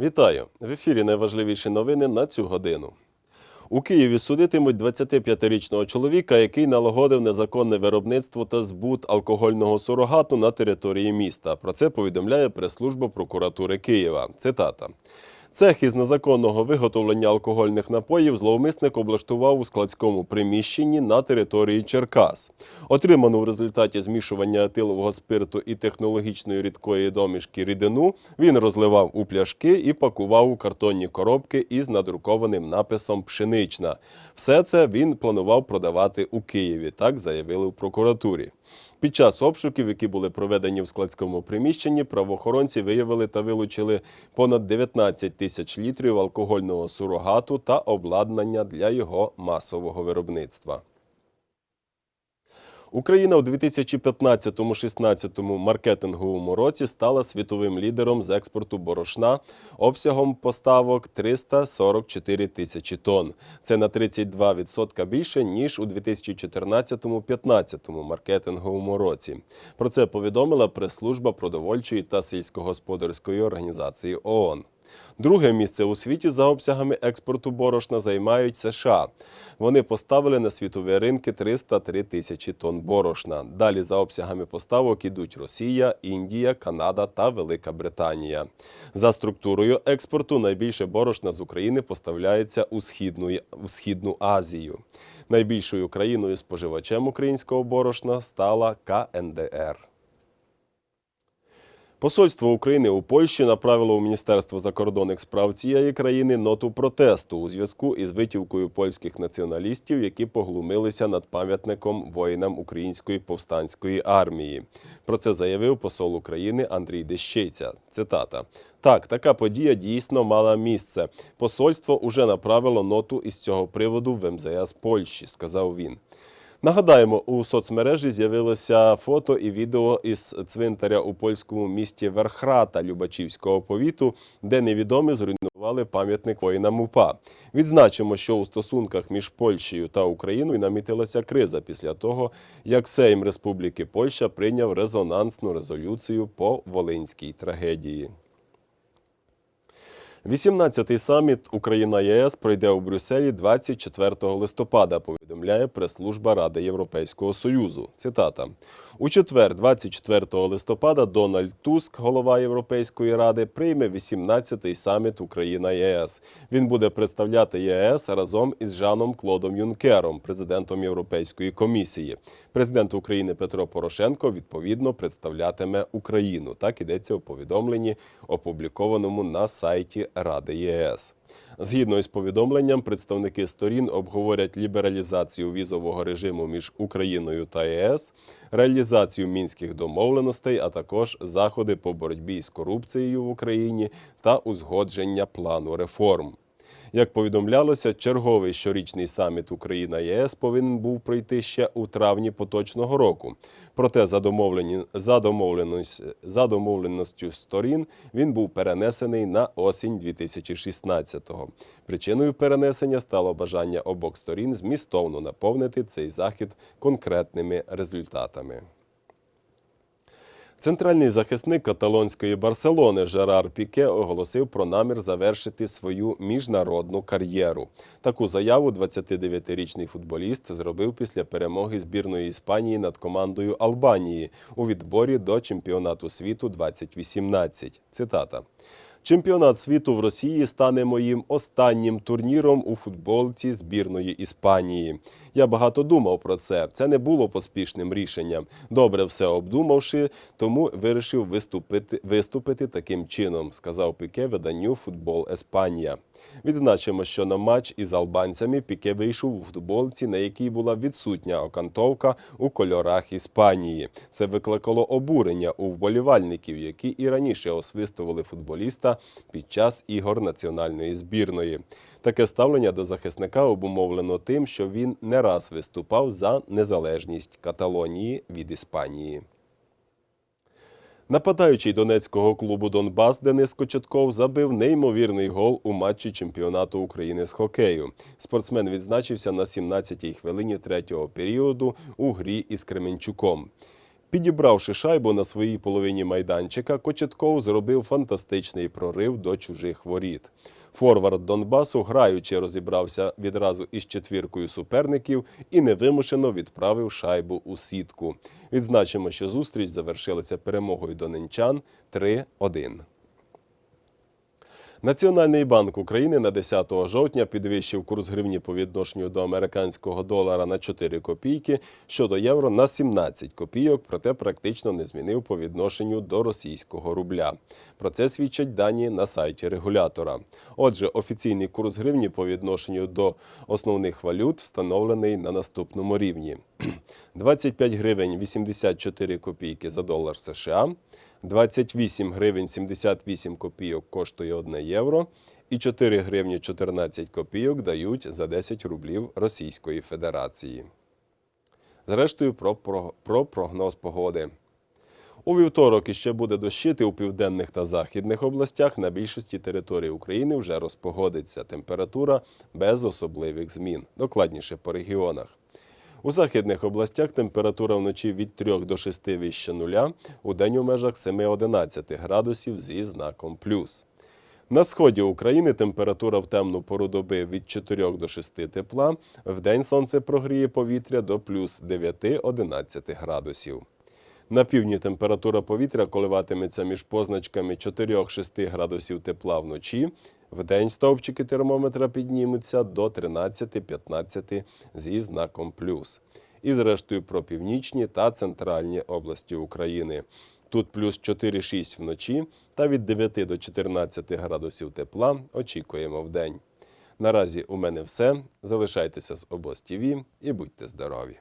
Вітаю! В ефірі найважливіші новини на цю годину. У Києві судитимуть 25-річного чоловіка, який налагодив незаконне виробництво та збут алкогольного сурогату на території міста. Про це повідомляє прес-служба прокуратури Києва. Цитата. Цех із незаконного виготовлення алкогольних напоїв зловмисник облаштував у складському приміщенні на території Черкас. Отриману в результаті змішування етилового спирту і технологічної рідкої домішки рідину він розливав у пляшки і пакував у картонні коробки із надрукованим написом Пшенична. Все це він планував продавати у Києві, так заявили в прокуратурі. Під час обшуків, які були проведені в складському приміщенні, правоохоронці виявили та вилучили понад 19 тисяч літрів алкогольного сурогату та обладнання для його масового виробництва. Україна у 2015-16 маркетинговому році стала світовим лідером з експорту борошна обсягом поставок 344 тисячі тонн. Це на 32% більше ніж у 2014-15 маркетинговому році. Про це повідомила прес-служба продовольчої та сільськогосподарської організації ООН. Друге місце у світі за обсягами експорту борошна займають США. Вони поставили на світові ринки 303 тисячі тонн борошна. Далі за обсягами поставок ідуть Росія, Індія, Канада та Велика Британія. За структурою експорту найбільше борошна з України поставляється у Східну, у Східну Азію. Найбільшою країною споживачем українського борошна стала КНДР. Посольство України у Польщі направило у Міністерство закордонних справ цієї країни ноту протесту у зв'язку із витівкою польських націоналістів, які поглумилися над пам'ятником воїнам української повстанської армії. Про це заявив посол України Андрій Дещиця. Цитата. Так, така подія дійсно мала місце. Посольство уже направило ноту із цього приводу в МЗС Польщі, сказав він. Нагадаємо, у соцмережі з'явилося фото і відео із цвинтаря у польському місті Верхрата Любачівського повіту, де невідомі зруйнували пам'ятник воїнам УПА. Відзначимо, що у стосунках між Польщею та Україною намітилася криза після того, як Сейм Республіки Польща прийняв резонансну резолюцію по Волинській трагедії. 18-й саміт Україна ЄС пройде у Брюсселі 24 листопада. Повідомляє прес-служба Ради Європейського Союзу. Цитата. У четвер, 24 листопада, Дональд Туск, голова Європейської ради, прийме 18-й саміт Україна ЄС. Він буде представляти ЄС разом із Жаном Клодом Юнкером, президентом Європейської комісії. Президент України Петро Порошенко відповідно представлятиме Україну. Так ідеться у повідомленні, опублікованому на сайті Ради ЄС. Згідно із повідомленням, представники сторін обговорять лібералізацію візового режиму між Україною та ЄС, реалізацію мінських домовленостей, а також заходи по боротьбі з корупцією в Україні та узгодження плану реформ. Як повідомлялося, черговий щорічний саміт Україна ЄС повинен був пройти ще у травні поточного року. Проте за, домовлені, за, домовленість, за домовленістю сторін він був перенесений на осінь 2016-го. Причиною перенесення стало бажання обох сторін змістовно наповнити цей захід конкретними результатами. Центральний захисник каталонської Барселони Жерар Піке оголосив про намір завершити свою міжнародну кар'єру. Таку заяву 29-річний футболіст зробив після перемоги збірної Іспанії над командою Албанії у відборі до чемпіонату світу 2018. Цитата. Чемпіонат світу в Росії стане моїм останнім турніром у футболці збірної Іспанії. Я багато думав про це. Це не було поспішним рішенням. Добре все обдумавши, тому вирішив виступити, виступити таким чином, сказав Піке виданню Футбол Еспанія. Відзначимо, що на матч із албанцями Піке вийшов у футболці, на якій була відсутня окантовка у кольорах Іспанії. Це викликало обурення у вболівальників, які і раніше освистували футболіста під час ігор національної збірної. Таке ставлення до захисника обумовлено тим, що він не раз виступав за незалежність Каталонії від Іспанії. Нападаючий донецького клубу Донбас Денис Кочетков забив неймовірний гол у матчі чемпіонату України з хокею. Спортсмен відзначився на 17-й хвилині третього періоду у грі із Кременчуком. Підібравши шайбу на своїй половині майданчика, Кочетков зробив фантастичний прорив до чужих воріт. Форвард Донбасу, граючи, розібрався відразу із четвіркою суперників і невимушено відправив шайбу у сітку. Відзначимо, що зустріч завершилася перемогою донинчан 3-1. Національний банк України на 10 жовтня підвищив курс гривні по відношенню до американського долара на 4 копійки, щодо євро на 17 копійок, проте практично не змінив по відношенню до російського рубля. Про це свідчать дані на сайті регулятора. Отже, офіційний курс гривні по відношенню до основних валют встановлений на наступному рівні: 25 гривень 84 копійки за долар США. 28 гривень 78 копійок коштує 1 євро, і 4 гривні 14 копійок дають за 10 рублів Російської Федерації. Зрештою, про, про, про прогноз погоди. У вівторок іще буде дощити у південних та західних областях. На більшості територій України вже розпогодиться. Температура без особливих змін. Докладніше по регіонах. У західних областях температура вночі від 3 до 6 вище нуля, у день у межах 7-11 градусів зі знаком плюс. На сході України температура в темну пору доби від 4 до 6 тепла, в день сонце прогріє повітря до плюс 9-11 градусів. На півдні температура повітря коливатиметься між позначками 4-6 градусів тепла вночі. Вдень стовпчики термометра піднімуться до 13-15 зі знаком плюс. І зрештою про північні та центральні області України. Тут плюс 4-6 вночі та від 9 до 14 градусів тепла очікуємо вдень. Наразі у мене все. Залишайтеся з обоз ТІВІ і будьте здорові!